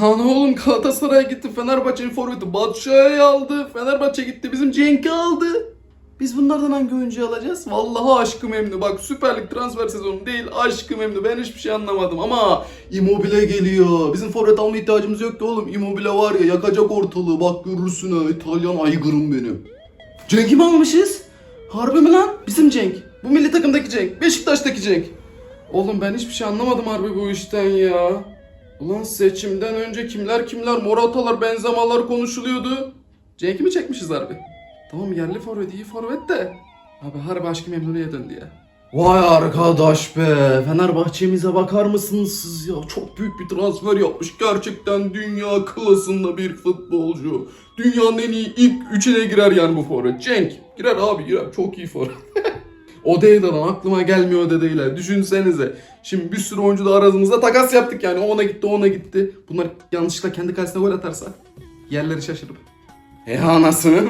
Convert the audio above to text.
Lan oğlum Galatasaray gitti Fenerbahçe'nin forveti Batshuayi aldı. Fenerbahçe gitti bizim Cenk'i aldı. Biz bunlardan hangi oyuncuyu alacağız? Vallahi aşkım emdi. Bak Süper Lig transfer sezonu değil aşkım emdi. Ben hiçbir şey anlamadım ama Immobile geliyor. Bizim forvet alma ihtiyacımız yoktu oğlum. Immobile var ya yakacak ortalığı. Bak görürsün ha İtalyan aygırım benim. Cenk'i mi almışız? Harbi mi lan? Bizim Cenk. Bu milli takımdaki Cenk. Beşiktaş'taki Cenk. Oğlum ben hiçbir şey anlamadım harbi bu işten ya. Ulan seçimden önce kimler kimler Moratalar Benzemalar konuşuluyordu. Cenk'i mi çekmişiz harbi? Tamam yerli forvet iyi forvet de. Abi harbi aşkı memnuniye döndü ya. Vay arkadaş be. Fenerbahçe'mize bakar mısınız siz ya? Çok büyük bir transfer yapmış. Gerçekten dünya klasında bir futbolcu. Dünyanın en iyi ilk üçüne girer yani bu forvet. Cenk. Girer abi girer. Çok iyi forvet. O lan aklıma gelmiyor dedeyle. Düşünsenize. Şimdi bir sürü oyuncu da aramızda takas yaptık yani. Ona gitti, ona gitti. Bunlar yanlışlıkla kendi kalesine gol atarsa yerleri şaşırıp. He anasını.